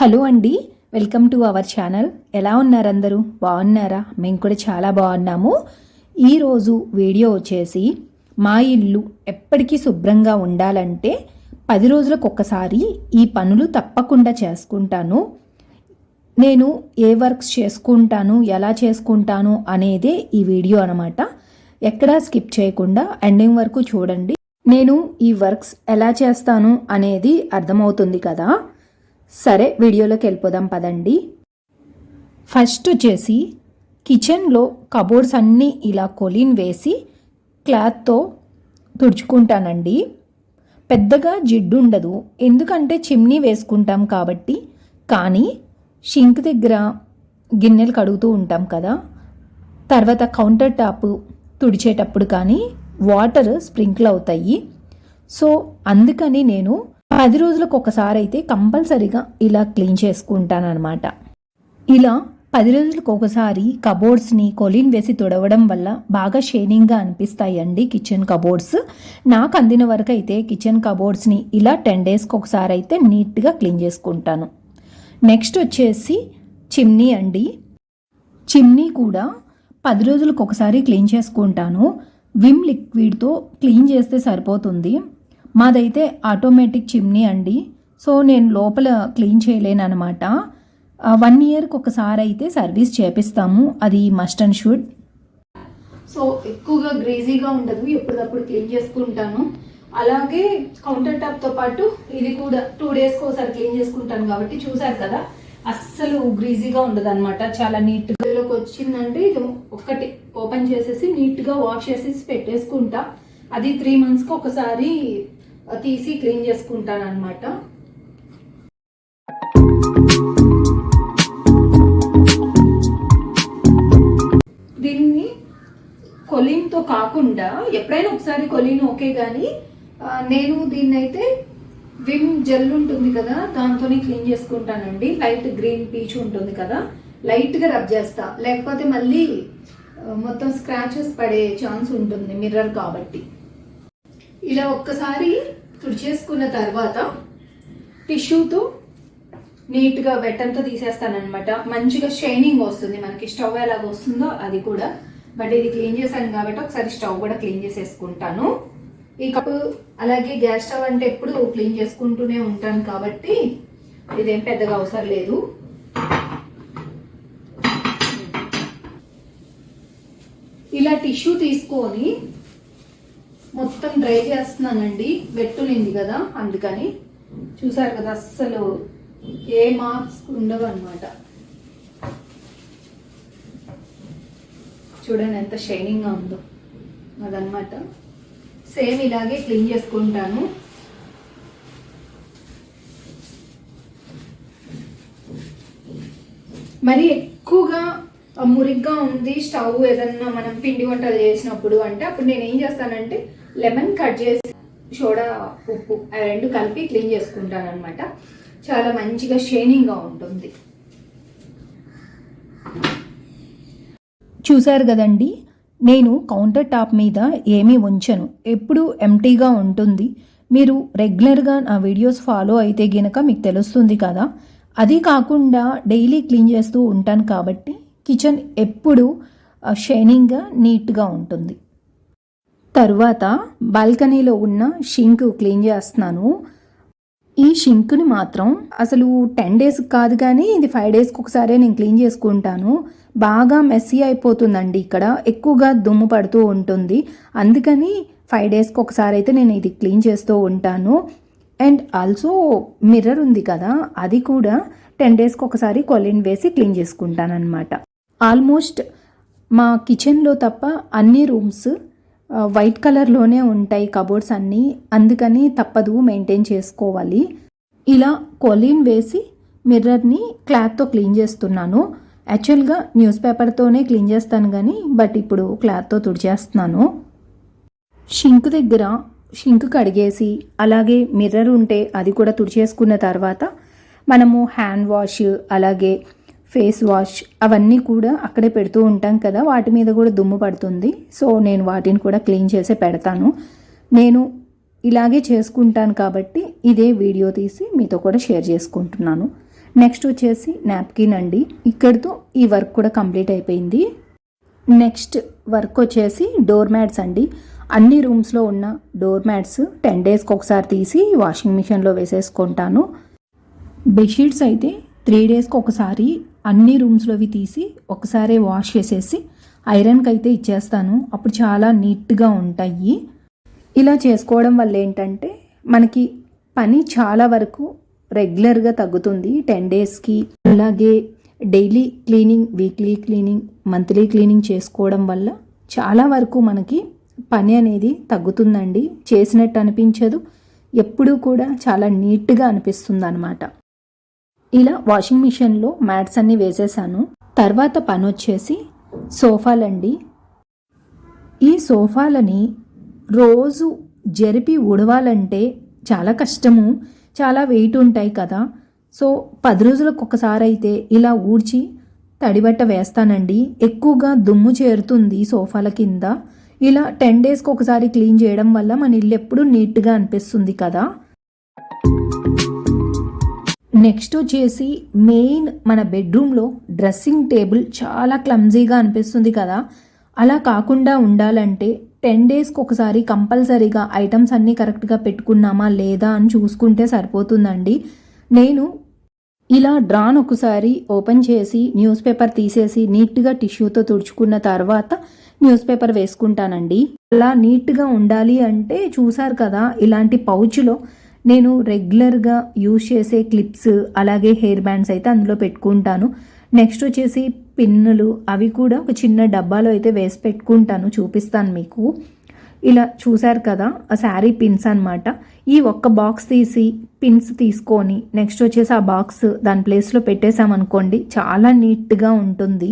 Hello అండి welcome to our channel. ఎలా ఉన్నారు అందరూ బాగున్నారా? మేము కూడా చాలా బాగున్నాము. ఈరోజు వీడియో వచ్చేసి మా ఇల్లు ఎప్పటికీ శుభ్రంగా ఉండాలంటే పది రోజులకు ఒక్కసారి ఈ పనులు తప్పకుండా చేసుకుంటాను. నేను ఏ వర్క్స్ చేసుకుంటాను ఎలా చేసుకుంటాను అనేదే ఈ వీడియో అనమాట ఎక్కడా స్కిప్ చేయకుండా ఎండింగ్ వరకు చూడండి. నేను ఈ వర్క్స్ ఎలా చేస్తాను అనేది అర్థమవుతుంది కదా. సరే వీడియోలోకి వెళ్ళిపోదాం పదండి. ఫస్ట్ వచ్చేసి కిచెన్లో కబోర్డ్స్ అన్నీ ఇలా కొలిన్ వేసి క్లాత్తో తుడుచుకుంటానండి. పెద్దగా జిడ్డు ఉండదు. ఎందుకంటే చిమ్నీ వేసుకుంటాం కాబట్టి. కానీ షింక్ దగ్గర గిన్నెలు కడుగుతూ ఉంటాం కదా. తర్వాత కౌంటర్ టాప్ తుడిచేటప్పుడు కానీ వాటర్ స్ప్రింకిల్ అవుతాయి. సో అందుకని నేను పది రోజులకు ఒకసారి అయితే కంపల్సరీగా ఇలా క్లీన్ చేసుకుంటాను అనమాట ఇలా పది రోజులకు ఒకసారి కబోర్డ్స్ని కొలిన్ వేసి తుడవడం వల్ల బాగా షైనింగ్గా అనిపిస్తాయండి కిచెన్ కబోర్డ్స్. నాకు అందిన వరకు అయితే కిచెన్ కబోర్డ్స్ని ఇలా టెన్ డేస్కి ఒకసారి అయితే నీట్గా క్లీన్ చేసుకుంటాను. నెక్స్ట్ వచ్చేసి చిమ్నీ అండి. చిమ్నీ కూడా పది రోజులకు ఒకసారి క్లీన్ చేసుకుంటాను. విమ్ లిక్విడ్తో క్లీన్ చేస్తే సరిపోతుంది. మాదైతే ఆటోమేటిక్ చిమ్నీ అండి. సో నేను లోపల క్లీన్ చేయలేను అనమాట వన్ ఇయర్కి ఒకసారి అయితే సర్వీస్ చేపిస్తాము. అది మస్ట్ అండ్ షుడ్. సో ఎక్కువగా గ్రేజీగా ఉండదు. ఎప్పటికప్పుడు క్లీన్ చేసుకుంటాను. అలాగే కౌంటర్ టాప్తో పాటు ఇది కూడా టూ డేస్కి ఒకసారి క్లీన్ చేసుకుంటాను కాబట్టి చూసారు కదా అస్సలు గ్రీజీగా ఉండదు అనమాట చాలా నీట్గా లోకి వచ్చిందంటే ఇది ఒక్కటి ఓపెన్ చేసేసి నీట్గా వాష్ చేసేసి పెట్టేసుకుంటా. అది త్రీ మంత్స్కి ఒకసారి తీసి క్లీన్ చేసుకుంటాను అనమాట దీన్ని కొలీన్తో కాకుండా ఎప్పుడైనా ఒకసారి కొలీన్ ఓకే కానీ నేను దీన్ని అయితే విమ్ జెల్ ఉంటుంది కదా దాంతోనే క్లీన్ చేసుకుంటానండి. లైట్ గ్రీన్ పీచ్ ఉంటుంది కదా లైట్గా రబ్ చేస్తా. లేకపోతే మళ్ళీ మొత్తం స్క్రాచెస్ పడే ఛాన్స్ ఉంటుంది మిర్రర్ కాబట్టి. ఇలా ఒక్కసారి తుడిచేసుకున్న తర్వాత టిష్యూతో నీట్గా వెట్టంతా తీసేస్తానమాట మంచిగా షైనింగ్ వస్తుంది మనకి. స్టవ్ ఎలాగ వస్తుందో అది కూడా. బట్ ఇది క్లీన్ చేశాను కాబట్టి ఒకసారి స్టవ్ కూడా క్లీన్ చేసేసుకుంటాను. ఈ కప్పు అలాగే గ్యాస్ స్టవ్ అంటే ఎప్పుడు క్లీన్ చేసుకుంటూనే ఉంటాను కాబట్టి ఇదేం పెద్దగా అవసరం లేదు. ఇలా టిష్యూ తీసుకొని మొత్తం డ్రై చేస్తున్నానండి. వెట్టునింది కదా అందుకని. చూసారు కదా అస్సలు ఏ మార్క్స్ ఉండవు అనమాట చూడండి ఎంత షైనింగ్గా ఉందో. అదనమాట సేమ్ ఇలాగే క్లీన్ చేసుకుంటాను. మరి ఎక్కువగా మురిగ్గా ఉంది స్టవ్ ఏదన్నా మనం పిండి వంటలు చేసినప్పుడు అంటే అప్పుడు నేను ఏం చేస్తానంటే లెమన్ కట్ చేసి సోడా ఉప్పు రెండు కలిపి క్లీన్ చేసుకుంటాను అనమాట చాలా మంచిగా షైనింగ్గా ఉంటుంది. చూశారు కదండి నేను కౌంటర్ టాప్ మీద ఏమీ ఉంచను. ఎప్పుడు ఎంటీగా ఉంటుంది. మీరు రెగ్యులర్గా నా వీడియోస్ ఫాలో అయితే గనక మీకు తెలుస్తుంది కదా. అది కాకుండా డైలీ క్లీన్ చేస్తూ ఉంటాను కాబట్టి కిచెన్ ఎప్పుడు షైనింగ్గా నీట్గా ఉంటుంది. తరువాత బాల్కనీలో ఉన్న షింక్ క్లీన్ చేస్తున్నాను. ఈ షింక్ని మాత్రం అసలు టెన్ డేస్ కాదు కానీ ఇది ఫైవ్ డేస్కి ఒకసారి నేను క్లీన్ చేసుకుంటాను. బాగా మెస్సీ అయిపోతుందండి ఇక్కడ. ఎక్కువగా దుమ్ము పడుతూ ఉంటుంది. అందుకని ఫైవ్ డేస్కి ఒకసారి అయితే నేను ఇది క్లీన్ చేస్తూ ఉంటాను. అండ్ ఆల్సో మిర్రర్ ఉంది కదా అది కూడా టెన్ డేస్కి ఒకసారి కొలిన్ వేసి క్లీన్ చేసుకుంటాను అనమాట ఆల్మోస్ట్ మా కిచెన్లో తప్ప అన్ని రూమ్స్ వైట్ కలర్లోనే ఉంటాయి కబోర్డ్స్ అన్నీ. అందుకని తప్పదు మెయింటైన్ చేసుకోవాలి. ఇలా కొలీన్ వేసి మిర్రర్ని క్లాత్తో క్లీన్ చేస్తున్నాను. యాక్చువల్గా న్యూస్ పేపర్తోనే క్లీన్ చేస్తాను కానీ బట్ ఇప్పుడు క్లాత్తో తుడిచేస్తున్నాను. షింక్ దగ్గర షింక్ కడిగేసి అలాగే మిర్రర్ ఉంటే అది కూడా తుడిచేసుకున్న తర్వాత మనము హ్యాండ్ వాష్ అలాగే ఫేస్ వాష్ అవన్నీ కూడా అక్కడే పెడుతూ ఉంటాం కదా వాటి మీద కూడా దుమ్ము పడుతుంది. సో నేను వాటిని కూడా క్లీన్ చేసి పెడతాను. నేను ఇలాగే చేసుకుంటాను కాబట్టి ఇదే వీడియో తీసి మీతో కూడా షేర్ చేసుకుంటున్నాను. నెక్స్ట్ వచ్చేసి నాప్కిన్ అండి. ఇక్కడితో ఈ వర్క్ కూడా కంప్లీట్ అయిపోయింది. నెక్స్ట్ వర్క్ వచ్చేసి డోర్ మ్యాట్స్ అండి. అన్ని రూమ్స్లో ఉన్న డోర్ మ్యాట్స్ టెన్ డేస్కి ఒకసారి తీసి వాషింగ్ మిషన్లో వేసేసుకుంటాను. బెడ్షీట్స్ అయితే త్రీ డేస్కి ఒకసారి అన్ని రూమ్స్లోవి తీసి ఒకసారి వాష్ చేసేసి ఐరన్కి అయితే ఇచ్చేస్తాను. అప్పుడు చాలా నీట్గా ఉంటాయి. ఇలా చేసుకోవడం వల్ల ఏంటంటే మనకి పని చాలా వరకు రెగ్యులర్గా తగ్గుతుంది. టెన్ డేస్కి అలాగే daily cleaning weekly cleaning monthly cleaning చేసుకోవడం వల్ల చాలా వరకు మనకి పని అనేది తగ్గుతుందండి. చేసినట్టు అనిపించదు. ఎప్పుడూ కూడా చాలా నీట్గా అనిపిస్తుంది అనమాట ఇలా వాషింగ్ మిషన్లో మ్యాట్స్ అన్నీ వేసేసాను. తర్వాత పని వచ్చేసి సోఫాలండి. ఈ సోఫాలని రోజు జరిపి ఉడవాలంటే చాలా కష్టము. చాలా వెయిట్ ఉంటాయి కదా. సో పది రోజులకు ఒకసారి అయితే ఇలా ఊడ్చి తడిబట్ట వేస్తానండి. ఎక్కువగా దుమ్ము చేరుతుంది సోఫాల కింద. ఇలా టెన్ డేస్కి ఒకసారి క్లీన్ చేయడం వల్ల మన ఇల్లు ఎప్పుడు నీట్గా అనిపిస్తుంది కదా. నెక్స్ట్ వచ్చేసి మెయిన్ మన బెడ్రూమ్లో డ్రెస్సింగ్ టేబుల్ చాలా క్లమ్జీగా అనిపిస్తుంది కదా. అలా కాకుండా ఉండాలంటే టెన్ డేస్కి ఒకసారి కంపల్సరీగా ఐటమ్స్ అన్నీ కరెక్ట్గా పెట్టుకున్నామా లేదా అని చూసుకుంటే సరిపోతుందండి. నేను ఇలా డ్రాన్ ఒకసారి ఓపెన్ చేసి న్యూస్ పేపర్ తీసేసి నీట్గా టిష్యూతో తుడుచుకున్న తర్వాత న్యూస్ పేపర్ వేసుకుంటానండి. అలా నీట్గా ఉండాలి అంటే చూసారు కదా ఇలాంటి పౌచ్లో నేను రెగ్యులర్గా యూజ్ చేసే క్లిప్స్ అలాగే హెయిర్ బ్యాండ్స్ అయితే అందులో పెట్టుకుంటాను. నెక్స్ట్ వచ్చేసి పిన్నులు అవి కూడా ఒక చిన్న డబ్బాలో అయితే వేసి పెట్టుకుంటాను చూపిస్తాను మీకు. ఇలా చూశారు కదా ఆ శారీ పిన్స్ అనమాట ఈ ఒక్క బాక్స్ తీసి పిన్స్ తీసుకొని నెక్స్ట్ వచ్చేసి ఆ బాక్స్ దాని ప్లేస్లో పెట్టేసామనుకోండి చాలా నీట్గా ఉంటుంది.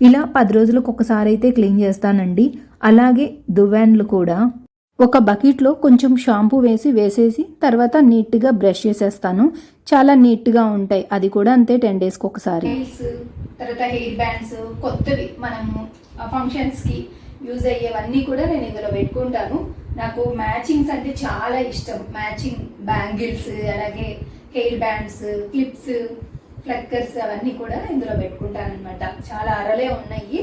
ఇలా పది రోజులకు ఒకసారి అయితే క్లీన్ చేస్తానండి. అలాగే దువ్వాన్లు కూడా. ఒక బకెట్లో కొంచెం షాంపూ వేసి వేసేసి తర్వాత నీట్గా బ్రష్ చేసేస్తాను. చాలా నీట్గా ఉంటాయి. అది కూడా అంతే టెన్ డేస్కి ఒకసారి. తర్వాత హెయిర్ బ్యాండ్స్ కొత్తవి మనము ఫంక్షన్స్కి యూజ్ అయ్యేవన్నీ కూడా నేను ఇందులో పెట్టుకుంటాను. నాకు మ్యాచింగ్స్ అంటే చాలా ఇష్టం. మ్యాచింగ్ బ్యాంగిల్స్ అలాగే హెయిర్ బ్యాండ్స్ క్లిప్స్ ఫ్లక్కర్స్ అవన్నీ కూడా ఇందులో పెట్టుకుంటాను అనమాట చాలా అరలే ఉన్నాయి.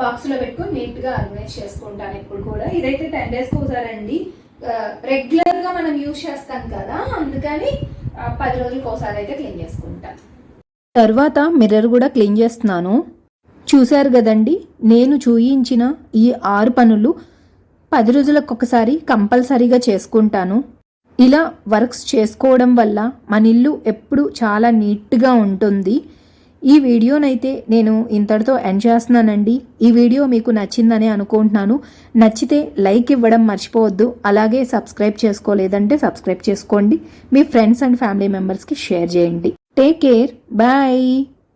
బాక్స్లో పెట్టుకుని నీట్గా ఆర్గనైజ్ చేసుకుంటాను ఎప్పుడు కూడా. ఇదైతే టెన్ డేస్కి ఒకసారి అండి. రెగ్యులర్గా మనం యూజ్ చేస్తాం కదా అందుకని పది రోజులకి ఒకసారి అయితే క్లీన్ చేసుకుంటాను తర్వాత మిర్రర్ కూడా క్లీన్ చేస్తున్నాను. చూశారు కదండి నేను చూయించిన ఈ ఆరు పనులు పది రోజులకు ఒకసారి కంపల్సరీగా చేసుకుంటాను. ఇలా వర్క్స్ చేసుకోవడం వల్ల మన ఇల్లు ఎప్పుడు చాలా నీట్గా ఉంటుంది. ఈ వీడియోనైతే నేను ఇంతటితో ఎండ్ చేస్తున్నానండి. ఈ వీడియో మీకు నచ్చిందని అనుకుంటున్నాను. నచ్చితే లైక్ ఇవ్వడం మర్చిపోవద్దు. అలాగే సబ్స్క్రైబ్ చేసుకోలేదంటే సబ్స్క్రైబ్ చేసుకోండి. మీ ఫ్రెండ్స్ అండ్ ఫ్యామిలీ మెంబర్స్కి షేర్ చేయండి. Take care. బాయ్.